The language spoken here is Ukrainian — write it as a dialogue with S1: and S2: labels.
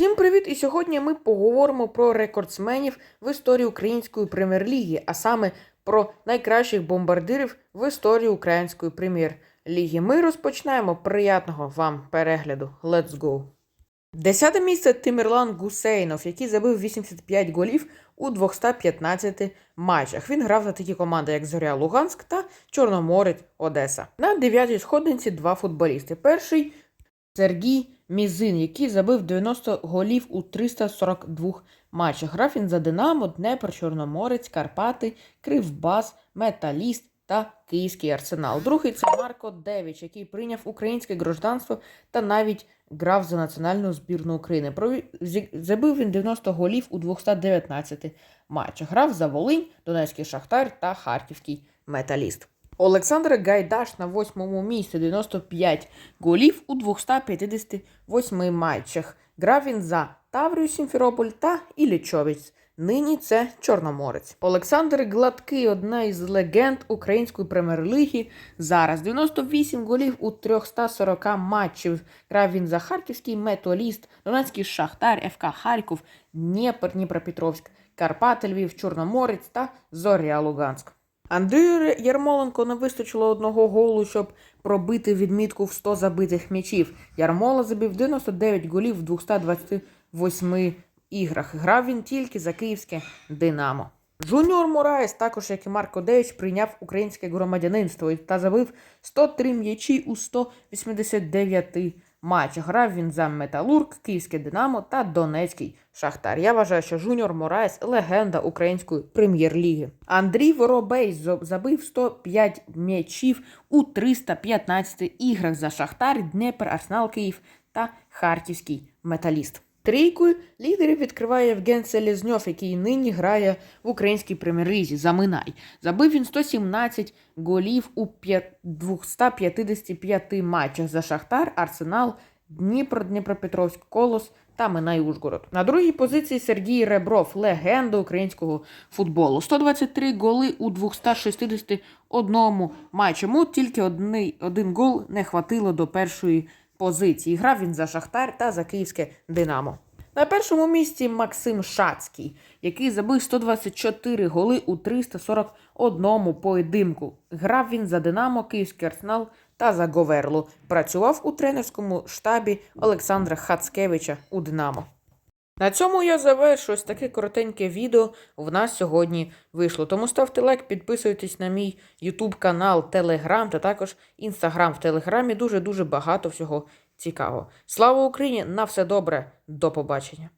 S1: Всім привіт! І сьогодні ми поговоримо про рекордсменів в історії української прем'єр-ліги, а саме про найкращих бомбардирів в історії української прем'єр-ліги. Ми розпочинаємо приятного вам перегляду. Let's go! Десяте місце Тимірлан Гусейнов, який забив 85 голів у 215 матчах. Він грав за такі команди, як Зоря Луганськ та Чорноморець Одеса. На дев'ятій сходинці два футболісти. Перший Сергій Мізин, який забив 90 голів у 342 матчах. Грав він за Динамо, Днепр, Чорноморець, Карпати, Кривбас, Металіст та Київський арсенал. Другий це Марко Девіч, який прийняв українське гражданство та навіть грав за національну збірну України. Забив він 90 голів у 219 матчах. Грав за Волинь, Донецький Шахтар та Харківський Металіст. Олександр Гайдаш на восьмому місці 95 голів у 258 матчах. Грав він за Таврію Сімферополь та Іллічовець. Нині це Чорноморець. Олександр Гладкий одна із легенд української прем'єр-ліги. Зараз 98 голів у 340 матчів. Грав він за Харківський металіст, Донецький Шахтар, ФК Харків, Дніпр, Дніпропетровськ, Карпати, Львів, Чорноморець та Зоря Луганськ. Андрію Ярмоленко не вистачило одного голу, щоб пробити відмітку в 100 забитих м'ячів. Ярмола забив 99 голів в 228 іграх. Грав він тільки за київське Динамо. Жуніор Мораєс, також як і Марко Девич, прийняв українське громадянинство та забив 103 м'ячі у 189 матчах. Грав він за Металург, Київське Динамо та Донецький Шахтар. Я вважаю, що Жуніор Мораєс легенда української прем'єр-ліги. Андрій Воробей забив 105 м'ячів у 315 іграх за Шахтар, Днепр, Арсенал Київ та Харківський металіст. Трійкою лідерів відкриває Євген Селезньов, який нині грає в українській прем'єр-лізі за Минай. Забив він 117 голів у 255 матчах за Шахтар, Арсенал, Дніпро, Дніпропетровськ, Колос та Минай Ужгород. На другій позиції Сергій Ребров, легенда українського футболу. 123 голи у 261 матчі. Йому тільки один гол не хватило до першої позиції. Грав він за Шахтар та за Київське Динамо. На першому місці Максим Шацький, який забив 124 голи у 341 поєдинку. Грав він за Динамо, Київський арсенал та за Говерлу. Працював у тренерському штабі Олександра Хацкевича у Динамо. На цьому я завершу ось таке коротеньке відео в нас сьогодні вийшло. Тому ставте лайк, підписуйтесь на мій YouTube канал, Телеграм та також Інстаграм. В Телеграмі дуже-дуже багато всього цікавого. Слава Україні! На все добре, до побачення!